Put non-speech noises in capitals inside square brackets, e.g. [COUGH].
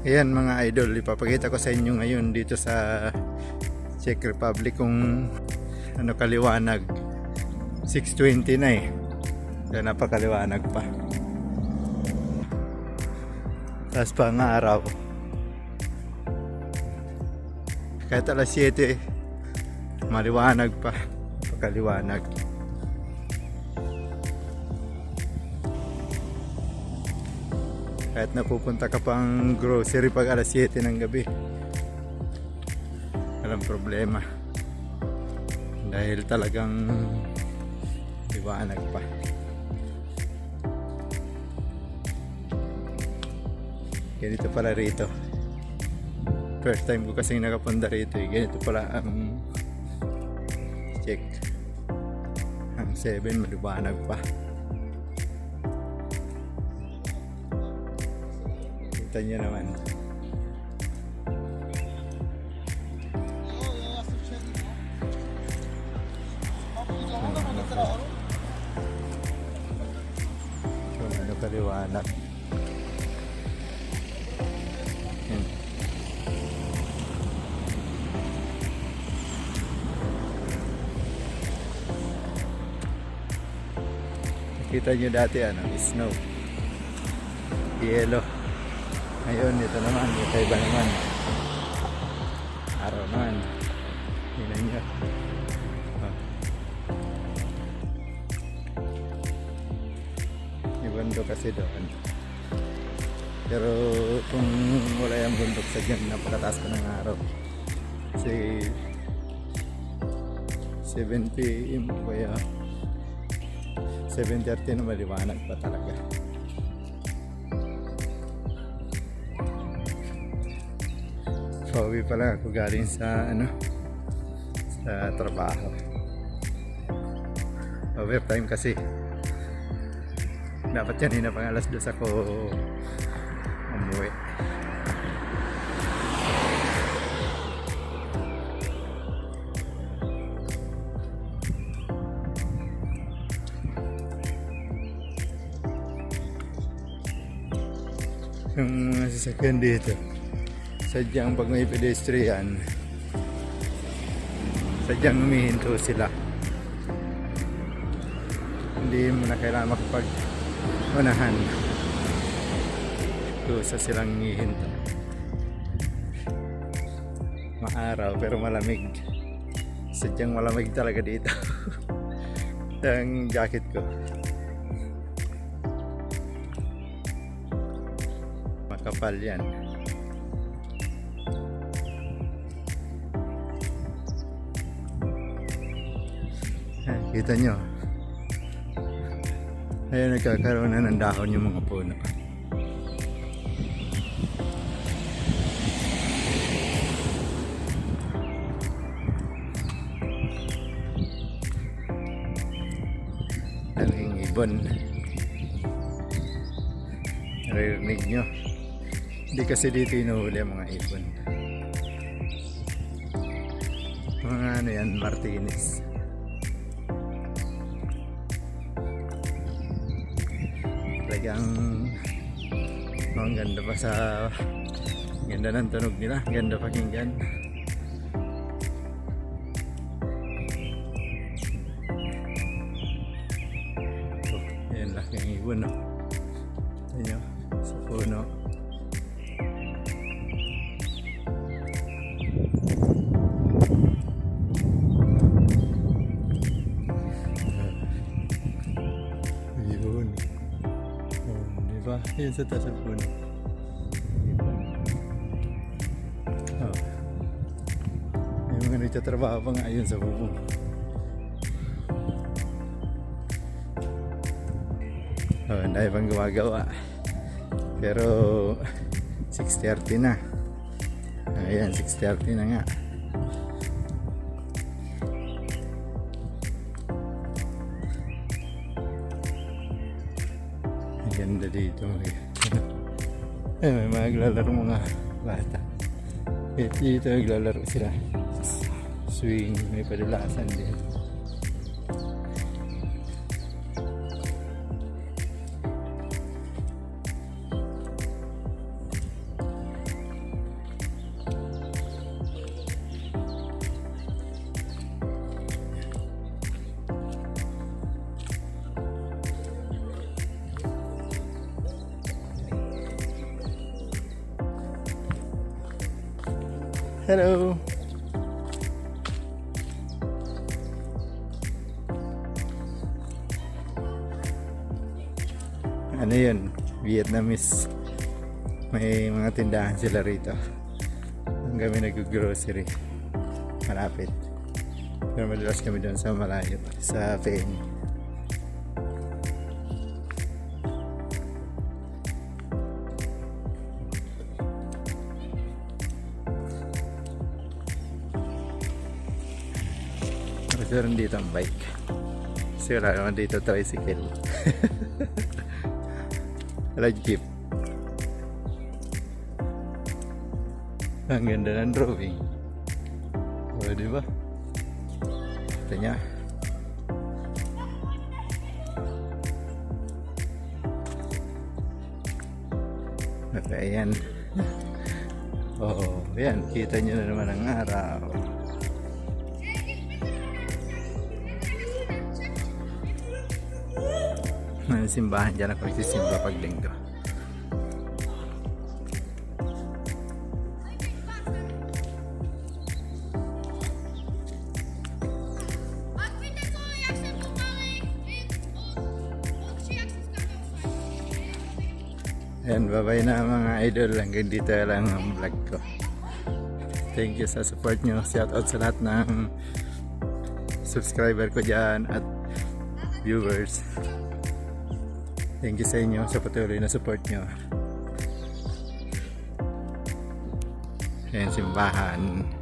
Ayan mga idol, ipapakita ko sa inyo ngayon dito sa Czech Republic kung ano kaliwanag. 6.20 na eh. Kaya napakaliwanag pa. Tapos pa nga araw. Kahit alas 7, maliwanag pa. Pagkaliwanag. Kahit napupunta ka pang grocery pag alas 7 ng gabi. Walang problema. Dahil talagang liwanag pa. Ganito pala rito. First time ko kasi nakapunta rito eh. Ganito pala ang check. Ang 7 maliwanag pa. Kita nyo naman. Kung ano kaliwanag. Yan. Kita nyo dati ano, snow. Yellow. Ngayon, ito naman, ito iba naman. Araw naman. Tingnan nyo. Oh. May bundok kasi doon. Pero kung wala yung bundok sa dyan, napakataas pa ng araw. Kasi 7 p.m. o kaya 7.30 na maliwanag pa talaga. Pauwi pala ako galing sa ano sa trabaho. Overtime kasi. Dapat yan na pang alas dos ako umuwi. Yung sasakyan dito sadyang pag may pedestrian sadyang humihinto sila. Hindi mo na kailangan makapag unahan kusa silang hihinto. Maaraw pero malamig. Sadyang malamig talaga dito. [LAUGHS] Ang jacket ko. Makapal yan Kita nyo. Ayan, nagkakaroon na ng dahon yung mga puno. Daming ibon. Naririnig nyo. Hindi kasi dito inuhuli mga ibon. Mga ano yan, Martinez. Talagang oh, ang ganda pa sa ganda ng tunog nila. Ganda pakinggan Yun sa taas ng puno. Oh. Yung mga nagtatrabaho pa nga yun sa bubong. Oh, ang dahil pang gumagawa. Pero 6.30 na. Ayan, 6.30 na nga. Ganda dito. Eh, may mga naglalaro mga bata. Eh, dito naglalaro sila. Swing, may padulasan din. Hello. Ano yun? Vietnamese. May mga tindahan sila rito. Ang kami nag-grocery. Malapit. Pero madalas kami doon sa malayo. Sa Feni. Rin dito ang bike. Kasi wala [LAUGHS] naman dito tricycle. wala jeep. Ang ganda ng drawing. O, di ba? Ito niya. Okay, ayan. [LAUGHS] Oo, yan. Kita nyo na naman ang araw. May simbahan dyan ako nagsisimba pag linggo. Ayan, babay na mga idol. Hanggang dito lang ang vlog ko. Thank you sa support nyo. Shout out sa lahat ng subscriber ko dyan at viewers. Thank you sa inyo sa patuloy na support nyo. Ayan, simbahan.